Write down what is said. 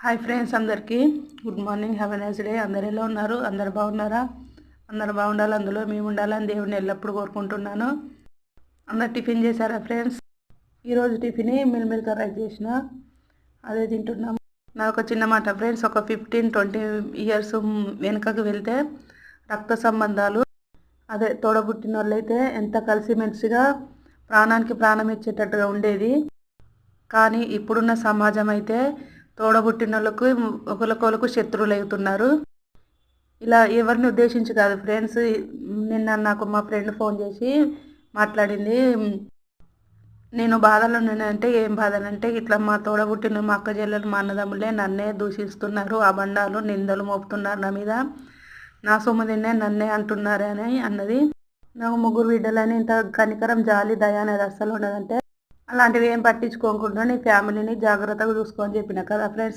Hi friends అందరికీ good morning have nice day అందరు ఎలా ఉన్నారు? అందరు బాగున్నారా? అందరు బాగుండాలి అందులో మేము ఉండాలని దేవుడిని ఎల్లప్పుడూ కోరుకుంటున్నాను. అందరు టిఫిన్ చేశారా ఫ్రెండ్స్ ఈరోజు టిఫిన్ మిల్ మిల్క్ రైస్ చేసిన. అదే తింటున్నాము. నాకు ఒక చిన్న మాట ఫ్రెండ్స్ ఒక ఫిఫ్టీన్ ట్వంటీ ఇయర్స్ వెనుకకు వెళ్తే రక్త సంబంధాలు అదే తోడబుట్టిన వాళ్ళైతే ఎంత కలిసిమెలిసిగా ప్రాణానికి ప్రాణం ఇచ్చేటట్టుగా ఉండేది. కానీ ఇప్పుడున్న సమాజం అయితే తోడబుట్టిన వాళ్ళకు ఒకరికొకరికి శత్రువులు అవుతున్నారు ఇలా ఎవరిని ఉద్దేశించి కాదు ఫ్రెండ్స్. నిన్న నాకు మా ఫ్రెండ్ ఫోన్ చేసి మాట్లాడింది. నేను బాధలో ఉన్నానంటే ఏం బాధనంటే ఇట్లా మా తోడబుట్టిన మా అక్క చెల్లెలు మా అన్నదమ్ములే నన్నే దూషిస్తున్నారు. అబండాలు నిందలు మోపుతున్నారు నా మీద. నా సొమ్ము తిన్నే నన్నే అంటున్నారు అని అన్నది. నాకు ముగ్గురు బిడ్డలని ఇంత కనికరం జాలి దయ అనేది అస్సలు ఉండదంటే అలాంటివి ఏం పట్టించుకోకుండా నీ ఫ్యామిలీని జాగ్రత్తగా చూసుకొని చెప్పిన కదా ఫ్రెండ్స్.